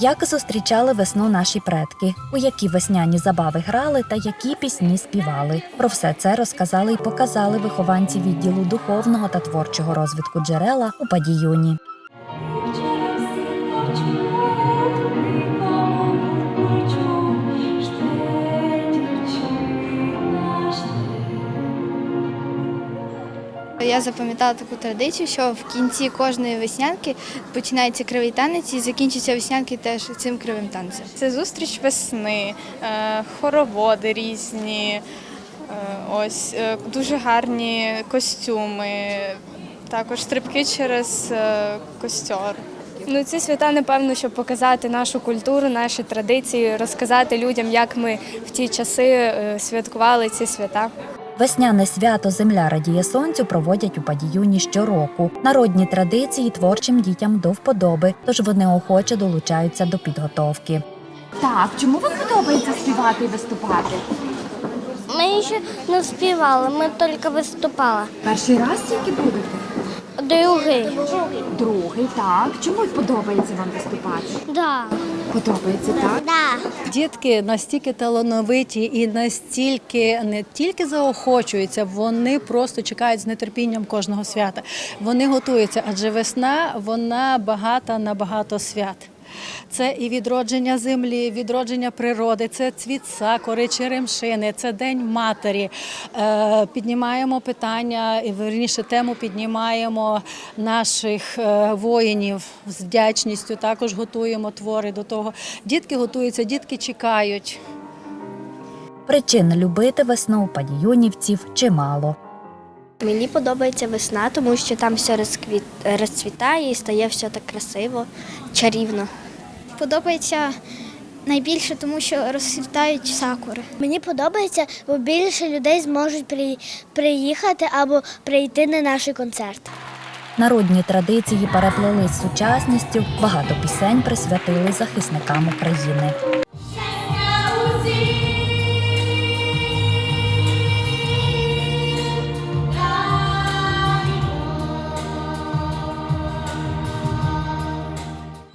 Як зустрічали весну наші предки, у які весняні забави грали та які пісні співали. Про все це розказали і показали вихованці відділу духовного та творчого розвитку джерела у Падіюні. Я запам'ятала таку традицію, що в кінці кожної веснянки починається кривий танець і закінчиться веснянки теж цим кривим танцем. Це зустріч весни, е, хороводи різні, е, ось е, дуже гарні костюми, також стрибки через костер. Ну, ці свята, напевно, щоб показати нашу культуру, наші традиції, розказати людям, як ми в ті часи святкували ці свята. Весняне свято Земля радіє сонцю проводять у Падіюні щороку. Народні традиції творчим дітям до вподоби, тож вони охоче долучаються до підготовки. Так, чому вам подобається співати і виступати? Ми ще не співали, ми тільки виступали. Перший раз тільки будете? Другий. Другий, так. Чому подобається вам виступати? Да. Подобається, так? Да. Дітки настільки талановиті і настільки не тільки заохочуються, вони просто чекають з нетерпінням кожного свята. Вони готуються, адже весна вона багата на багато свят. Це і відродження землі, відродження природи, це цвіт сакури, черемшини, це День матері. Е, Піднімаємо питання, і верніше тему піднімаємо наших е, воїнів з вдячністю. Також готуємо твори до того. Дітки готуються, дітки чекають. Причин любити весну у падіюнівців чимало. Мені подобається весна, тому що там все розквіт... розцвітає і стає все так красиво, чарівно. Подобається найбільше, тому що розцвітають сакури. Мені подобається, бо більше людей зможуть приїхати або прийти на наш концерт. Народні традиції переплелись з сучасністю, багато пісень присвятили захисникам України.